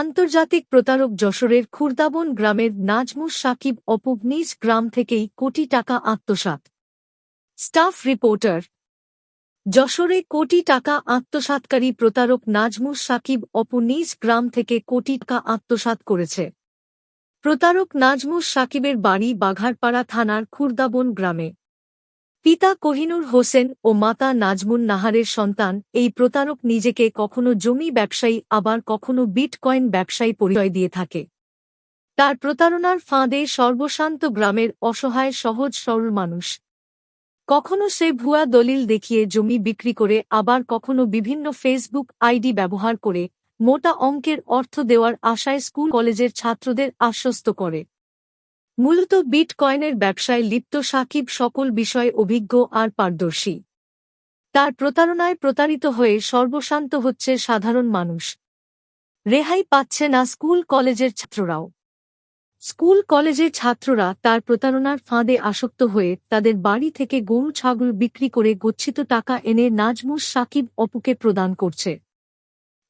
আন্তর্জাতিক প্রতারক যশোরের খুরদাবন গ্রামের নাজমুস সাকিব অপুব নিজ গ্রাম থেকেই কোটি টাকা আত্মসাৎ। Staff reporter. যশোরে কোটি টাকা আত্মসাৎকারী প্রতারক নাজমুস সাকিব অপু নিজ গ্রাম থেকে কোটি টাকা আত্মসাৎ করেছে। প্রতারক নাজমুস সাকিবের বাড়ি বাঘারপাড়া থানার খুরদাবন গ্রামে। পিতা কোহিনুর হোসেন ও মাতা নাজমুন নাহারের সন্তান, এই প্রতারক নিজেকে কখনো জমি ব্যবসায়ী, আবার কখনো বিটকয়েন ব্যবসায়ী পরিচয় দিয়ে থাকে। তার প্রতারণার ফাঁদে সর্বশান্ত গ্রামের অসহায়, সহজ, সরল মানুষ। কখনো সে ভুয়া দলিল দেখিয়ে জমি বিক্রি করে, আবার কখনো বিভিন্ন ফেসবুক আইডি ব্যবহার করে, মোটা অঙ্কের অর্থ দেওয়ার আশায় স্কুল কলেজের ছাত্রদের আশ্বস্ত করে। মূলত বিটকয়েনের ব্যবসায় লিপ্ত সাকিব সকল বিষয়ে অভিজ্ঞ আর পারদর্শী। তার প্রতারণায় প্রতারিত হয়ে সর্বশান্ত হচ্ছে সাধারণ মানুষ। রেহাই পাচ্ছে না স্কুল কলেজের ছাত্ররাও। স্কুল কলেজের ছাত্ররা তার প্রতারণার ফাঁদে আসক্ত হয়ে তাদের বাড়ি থেকে গরু, ছাগল বিক্রি করে গচ্ছিত টাকা এনে নাজমুস সাকিব অপুকে প্রদান করছে।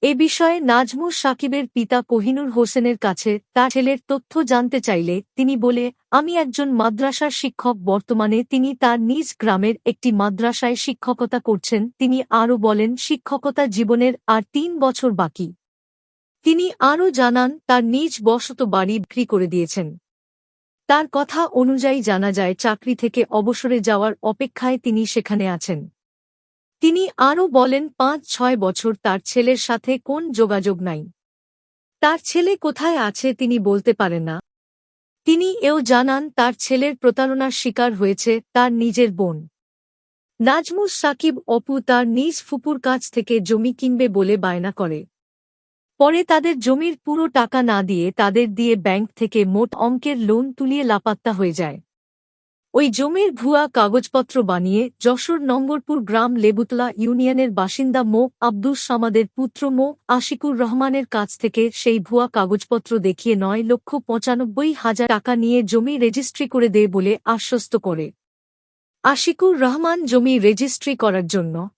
এ বিষয়ে নাজমুস সাকিবের পিতা কোহিনুর হোসেনের কাছে তার ছেলের তথ্য জানতে চাইলে তিনি বলে, আমি একজন মাদ্রাসার শিক্ষক, বর্তমানে তিনি তার নিজ গ্রামের একটি মাদ্রাসায় শিক্ষকতা করছেন। তিনি আরও বলেন, শিক্ষকতা জীবনের আর তিন বছর বাকি। তিনি আরও জানান, তার নিজ বসত বাড়ি বিক্রি করে দিয়েছেন। তার কথা অনুযায়ী জানা যায়, চাকরি থেকে অবসরে যাওয়ার অপেক্ষায় তিনি সেখানে আছেন। তিনি আরও বলেন, পাঁচ, ছয় বছর তার ছেলের সাথে কোন যোগাযোগ নাই। তার ছেলে কোথায় আছে তিনি বলতে পারেন না। তিনি এও জানান, তার ছেলের প্রতারণার শিকার হয়েছে তার নিজের বোন। নাজমুস সাকিব অপু তার নিজ ফুপুর কাছ থেকে জমি কিনবে বলে বায়না করে। পরে তাদের জমির পুরো টাকা না দিয়ে তাদের দিয়ে ব্যাংক থেকে মোট অঙ্কের লোন তুলিয়ে লাপাত্তা হয়ে যায়। ওই জমির ভুয়া কাগজপত্র বানিয়ে যশোর নম্বরপুর গ্রাম লেবুতলা ইউনিয়নের বাসিন্দা মো. আব্দুস সামাদের পুত্র মো. আশিকুর রহমানের কাছ থেকে সেই ভুয়া কাগজপত্র দেখিয়ে নয় লক্ষ পঁচানব্বই হাজার টাকা নিয়ে জমি রেজিস্ট্রি করে দেয় বলে আশ্বস্ত করে। আশিকুর রহমান জমি রেজিস্ট্রি করার জন্য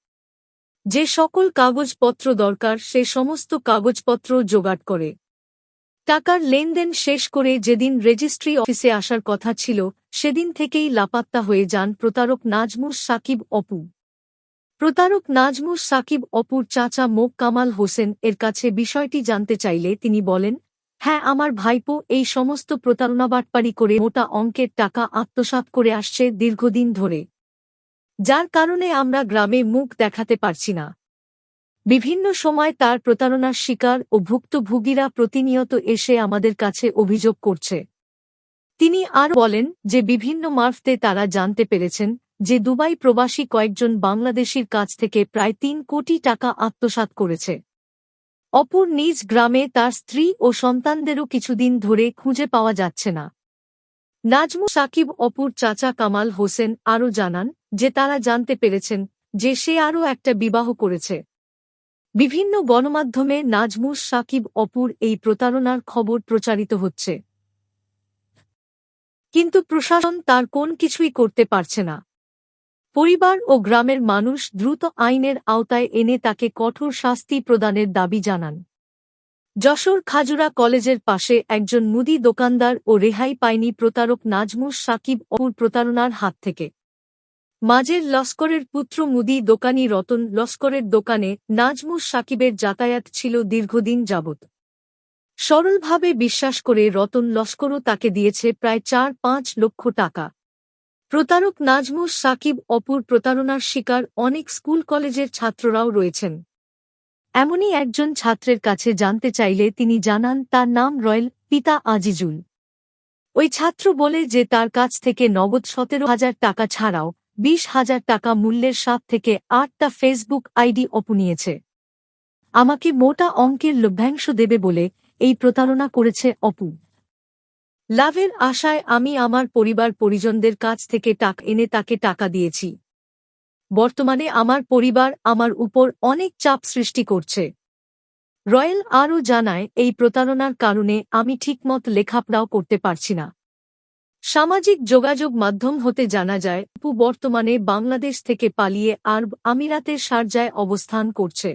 যে সকল কাগজপত্র দরকার সে সমস্ত কাগজপত্র জোগাড় করে। টাকার লেনদেন শেষ করে যেদিন রেজিস্ট্রি অফিসে আসার কথা ছিল, সেদিন থেকেই লাপাত্তা হয়ে যান প্রতারক নাজমুস সাকিব অপু। প্রতারক নাজমুস সাকিব অপুর চাচা মোক কামাল হোসেন এর কাছে বিষয়টি জানতে চাইলে তিনি বলেন হ্যাঁ আমার ভাইপো এই সমস্ত প্রতারণাবাটপাড়ি করে মোটা অঙ্কের টাকা আত্মসাৎ করে আসছে দীর্ঘদিন ধরে। যার কারণে আমরা গ্রামে মুখ দেখাতে পারছি না। বিভিন্ন সময় তার প্রতারণার শিকার ও ভুক্তভোগীরা প্রতিনিয়ত এসে আমাদের কাছে অভিযোগ করছে। তিনি আর বলেন যে বিভিন্ন মার্ফতে তারা জানতে পেরেছেন যে দুবাই প্রবাসী কয়েকজন বাংলাদেশির কাছ থেকে প্রায় তিন কোটি টাকা আত্মসাৎ করেছে। অপর নিজ গ্রামে তার স্ত্রী ও সন্তানদেরও কিছুদিন ধরে খুঁজে পাওয়া যাচ্ছে না। নাজমু সাকিব অপুর চাচা কামাল হোসেন আরও জানান যে তারা জানতে পেরেছেন যে সে আরও একটা বিবাহ করেছে। বিভিন্ন গণমাধ্যমে নাজমুস সাকিব অপুর এই প্রতারণার খবর প্রচারিত হচ্ছে। কিন্তু প্রশাসন তার কোন কিছুই করতে পারছে না। পরিবার ও গ্রামের মানুষ দ্রুত আইনের আওতায় এনে তাকে কঠোর শাস্তি প্রদানের দাবি জানান। যশোর খাজুরা কলেজের পাশে একজন মুদি দোকানদার ও রেহাই পায়নি প্রতারক নাজমুস সাকিব অপুর প্রতারণার হাত থেকে। মাঝের লস্করের পুত্র মুদি দোকানি রতন, লস্করের দোকানে নাজমুস সাকিবের যাতায়াত ছিল দীর্ঘদিন যাবৎ। সরলভাবে বিশ্বাস করে রতন লস্করও তাকে দিয়েছে প্রায় চার পাঁচ লক্ষ টাকা। প্রতারক নাজমুস সাকিব অপুর প্রতারণার শিকার অনেক স্কুল কলেজের ছাত্ররাও রয়েছেন। এমনই একজন ছাত্রের কাছে জানতে চাইলে তিনি জানান, তার নাম রয়েল পিতা আজিজুল। ওই ছাত্র বলে যে তার কাছ থেকে নগদ সতেরো হাজার টাকা ছাড়াও বিশ হাজার টাকা মূল্যের সাত থেকে আটটা ফেসবুক আইডি অপনিয়েছে। আমাকে মোটা অঙ্কের লভ্যাংশ দেবে বলে এই প্রতারণা করেছে অপু। লাভের আশায় আমি আমার পরিবার পরিজনদের কাছ থেকে টাক এনে তাকে টাকা দিয়েছি। বর্তমানে আমার পরিবার আমার উপর অনেক চাপ সৃষ্টি করছে। রয়েল আরও জানায়, এই প্রতারণার কারণে আমি ঠিকমত লেখাপড়াও করতে পারছি না। সামাজিক যোগাযোগ মাধ্যম হতে জানা যায় অপু বর্তমানে বাংলাদেশ থেকে পালিয়ে আরব আমিরাতের সারজায় অবস্থান করছে।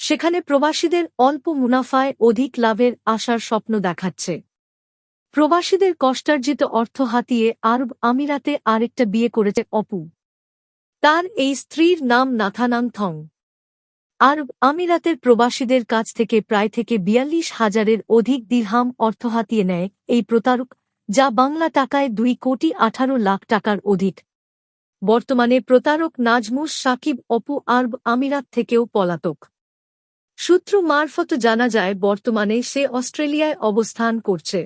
সেখানে প্রবাসীদের অল্প মুনাফায় অধিক লাভের আশার স্বপ্ন দেখাচ্ছে। প্রবাসীদের কষ্টার্জিত অর্থ হাতিয়ে আরব আমিরাতে আরেকটা বিয়ে করেছে অপু। তার এই স্ত্রীর নাম নাথানাং থং। আরব আমিরাতের প্রবাসীদের কাছ থেকে প্রায় থেকে বিয়াল্লিশ হাজারের অধিক দিরহাম অর্থ হাতিয়ে নেয় এই প্রতারক যা বাংলা টাকায় দুই কোটি আঠারো লাখ টাকার অধিক। বর্তমানে প্রতারক নাজমুস সাকিব অপু আরব আমিরাত থেকেও পলাতক। সূত্র মারফত জানা যায়, বর্তমানে সে অস্ট্রেলিয়ায় অবস্থান করছে।